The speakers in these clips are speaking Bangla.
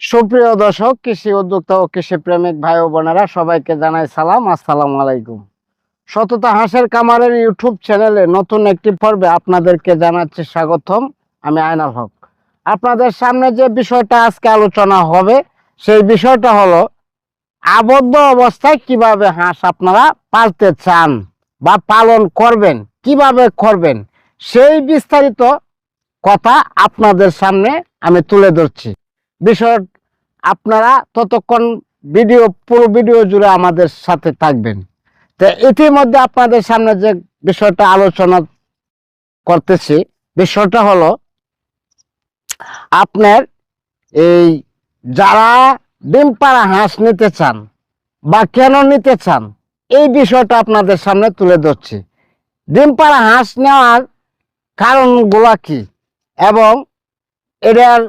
সুপ্রিয় দর্শক, কৃষি উদ্যোক্তা ও কৃষি প্রেমিক ভাই ও বোনেরা, সবাইকে জানাই সালাম, আসসালাম আলাইকুম। সততা হাঁসের কামারের ইউটিউব চ্যানেলে নতুন একটি পর্বে আপনাদেরকে জানাচ্ছি স্বাগতম, আমি আয়নাল হক। আপনাদের সামনে যে বিষয়টা আজকে আলোচনা হবে, সেই বিষয়টা হলো, আবদ্ধ অবস্থায় কীভাবে হাঁস আপনারা পালতে চান বা পালন করবেন, কীভাবে করবেন, সেই বিস্তারিত কথা আপনাদের সামনে আমি তুলে ধরছি। বিষয় আপনারা ততক্ষণ ভিডিও, পুরো ভিডিও জুড়ে আমাদের সাথে থাকবেন। তো ইতিমধ্যে আপনাদের সামনে যে বিষয়টা আলোচনা করতেছি, বিষয়টা হলো আপনার এই যারা ডিম পাড়া হাঁস নিতে চান বা কেন নিতে চান, এই বিষয়টা আপনাদের সামনে তুলে ধরছি। ডিম পাড়া হাঁস নেওয়ার কারণগুলা কি? এবং এটার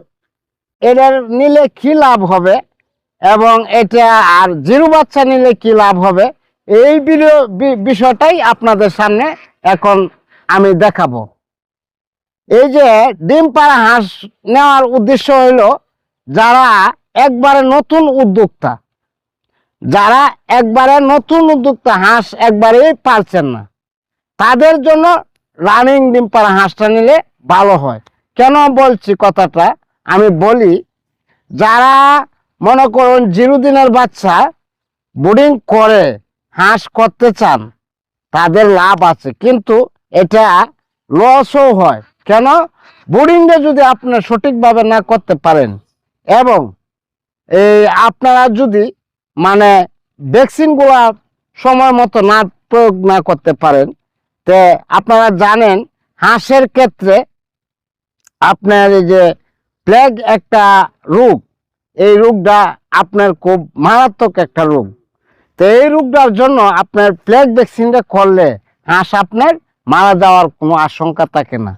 এটার নিলে কি লাভ হবে? এবং এটা আর জিরো বাচ্চা নিলে কি লাভ হবে? এই বিষয়টাই আপনাদের সামনে এখন আমি দেখাবো। এই যে ডিম পাড়া হাঁস নেওয়ার উদ্দেশ্য হইল যারা একবারে নতুন উদ্যোক্তা। যারা একবারে নতুন উদ্যোক্তা, হাঁস একবারেই পারছেন না। তাদের জন্য রানিং ডিম পাড়া হাঁসটা নিলে ভালো হয়। কেন বলছি কথাটা? আমি বলি, যারা মনে করুন জিরো দিনের বাচ্চা বোর্ডিং করে, হাঁস করতে চান, তাদের লাভ আছে। কিন্তু এটা লসও হয়। কেন? বোর্ডিংটা যদি আপনার সঠিকভাবে না করতে পারেন, এবং এই আপনারা যদি মানে ভ্যাকসিনগুলা সময় মতো না প্রয়োগ না করতে পারেন, তে আপনারা জানেন হাঁসের ক্ষেত্রে আপনার এই যে প্লেগ একটা রোগ। এই রোগটা আপনার খুব মারাত্মক একটা রোগ। তো এই রোগটার জন্য আপনার প্লেগ ভ্যাকসিনটা করলে হাঁস আপনার মারা যাওয়ার কোনো আশঙ্কা থাকে না।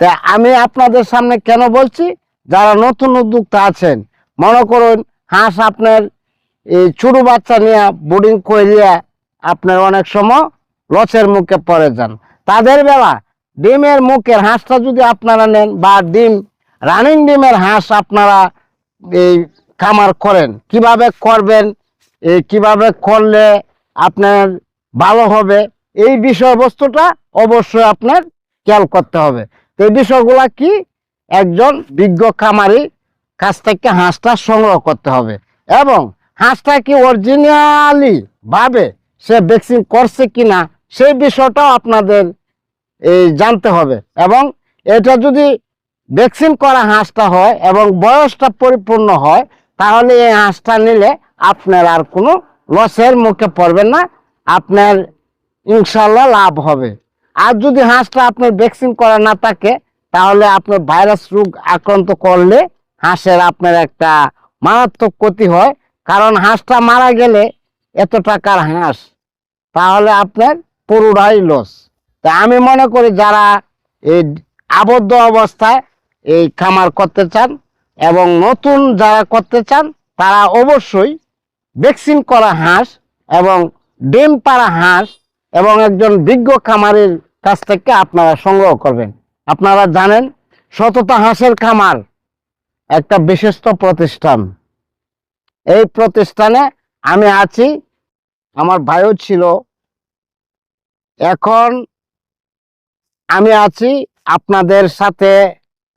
তা আমি আপনাদের সামনে কেন বলছি? যারা নতুন উদ্যোক্তা আছেন, মনে করুন হাঁস আপনার এই ছোট বাচ্চা নিয়ে বোর্ডিং করিয়া আপনার অনেক সময় লসের মুখে পড়ে যান। তাদের বেলা ডিমের মুখের হাঁসটা যদি আপনারা নেন বা ডিম রানিং ডিমের হাঁস আপনারা এই খামার করেন। কীভাবে করবেন এই কীভাবে করলে আপনার ভালো হবে, এই বিষয়বস্তুটা অবশ্যই আপনার খেয়াল করতে হবে। তো এই বিষয়গুলা কি? একজন বিজ্ঞ খামারি কাছ থেকে হাঁসটা সংগ্রহ করতে হবে এবং হাঁসটা কি অরিজিনালি ভাবে সে ভ্যাকসিন করছে কি না সেই বিষয়টাও আপনাদের এই জানতে হবে এবং এটা যদি ভ্যাকসিন করা হাঁসটা হয় এবং বয়সটা পরিপূর্ণ হয়, তাহলে এই হাঁসটা নিলে আপনার আর কোনো লসের মুখে পড়বেন না, আপনার ইনশাল্লাহ লাভ হবে। আর যদি হাঁসটা আপনার ভ্যাকসিন করা না থাকে, তাহলে আপনার ভাইরাস রোগ আক্রান্ত করলে হাঁসের আপনার একটা মারাত্মক ক্ষতি হয়, কারণ হাঁসটা মারা গেলে এত টাকার হাঁস, তাহলে আপনার পুরোটাই লস তা আমি মনে করি যারা এই আবদ্ধ অবস্থায় এই খামার করতে চান এবং নতুন যারা করতে চান, তারা অবশ্যই ভ্যাকসিন করা হাঁস এবং ডিম পাড়া হাঁস এবং একজন বিজ্ঞ খামারের কাছ থেকে আপনারা সংগ্রহ করবেন। আপনারা জানেন, সততা হাঁসের খামার একটা বিশিষ্ট প্রতিষ্ঠান। এই প্রতিষ্ঠানে আমি আছি, আমার ভাইও ছিল। এখন আমি আছি আপনাদের সাথে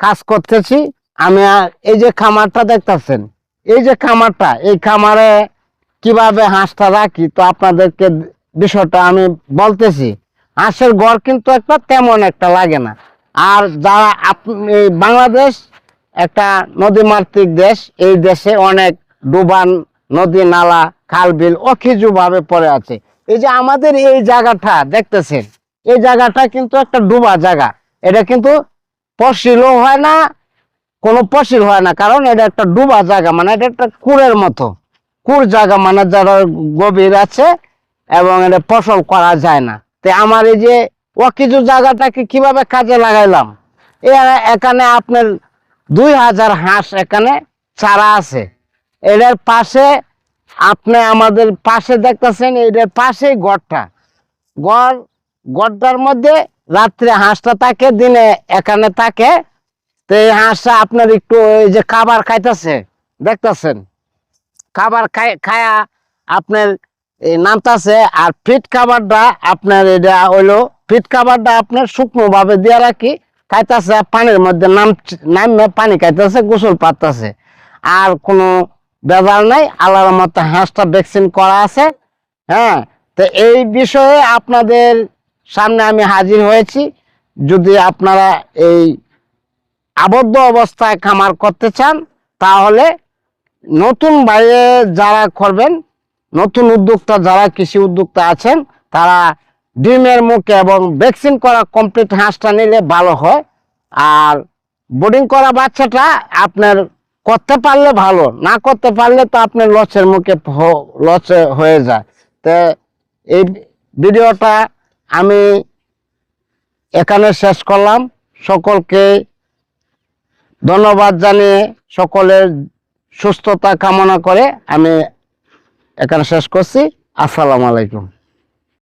কাজ করতেছি, আমি এই যে খামারটা দেখতেছেন, এই যে খামারটা, এই খামারে কীভাবে হাঁসটা রাখি তো আপনাদেরকে বিষয়টা আমি বলতেছি। হাঁসের গড় কিন্তু একটা তেমন একটা লাগে না। আর যারা আপ- এই বাংলাদেশ একটা নদীমাতৃক দেশ, এই দেশে অনেক ডুবান নদী, নালা খাল বিল অখিজু ভাবে পড়ে আছে। এই যে আমাদের এই জায়গাটা দেখতেছেন, এই জায়গাটা কিন্তু একটা ডুবা জায়গা। এটা কিন্তু পশিলও হয় না, কোনো পশিল হয় না। কারণ এটা একটা ডুবা জায়গা মানে এটা একটা কুড়ের মতো। কুর জায়গা মানে যারা গভীর আছে এবং এটা ফসল করা যায় না। তো আমার এই যে কিছু জায়গাটাকে কীভাবে কাজে লাগাইলাম? এখানে আপনার দুই হাজার হাঁস এখানে চারা আছে। এটার পাশে আপনি আমাদের পাশে দেখতেছেন এটার পাশেই গড়টা। গড় গড়টার মধ্যে রাত্রে হাঁসটা থাকে, দিনে এখানে থাকে। তো এই হাঁসটা আপনার একটু ওই যে খাবার খাইতেছে, দেখতেছেন? খাবার খায়া আপনার এই নামতাছে আর ফিট খাবারটা আপনার এটা হইল, ফিট খাবারটা আপনার শুকনো ভাবে দিয়ে রাখি, খাইতেছে পানির মধ্যে নাম নামে পানি খাইতেছে, গোসল পাতাছে আর কোনো বেজার নাই, আল্লাহর মতো হাঁসটা ভ্যাকসিন করা আছে। হ্যাঁ তো এই বিষয়ে আপনাদের সামনে আমি হাজির হয়েছি। যদি আপনারা এই আবদ্ধ অবস্থায় খামার করতে চান, তাহলে নতুন বাইরে যারা করবেন, নতুন উদ্যোক্তা যারা কৃষি উদ্যোক্তা আছেন, তারা ডিমের মুখে এবং ভ্যাকসিন করা কমপ্লিট হাঁসটা নিলে ভালো হয়। আর বোর্ডিং করা বাচ্চাটা আপনার করতে পারলে ভালো, না করতে পারলে তো আপনার লসের মুখে লসে হয়ে যায়। তো এই ভিডিওটা আমি এখানে শেষ করলাম। সকলকে ধন্যবাদ জানিয়ে সকলের সুস্থতা কামনা করে আমি এখানে শেষ করছি। আসসালামু আলাইকুম।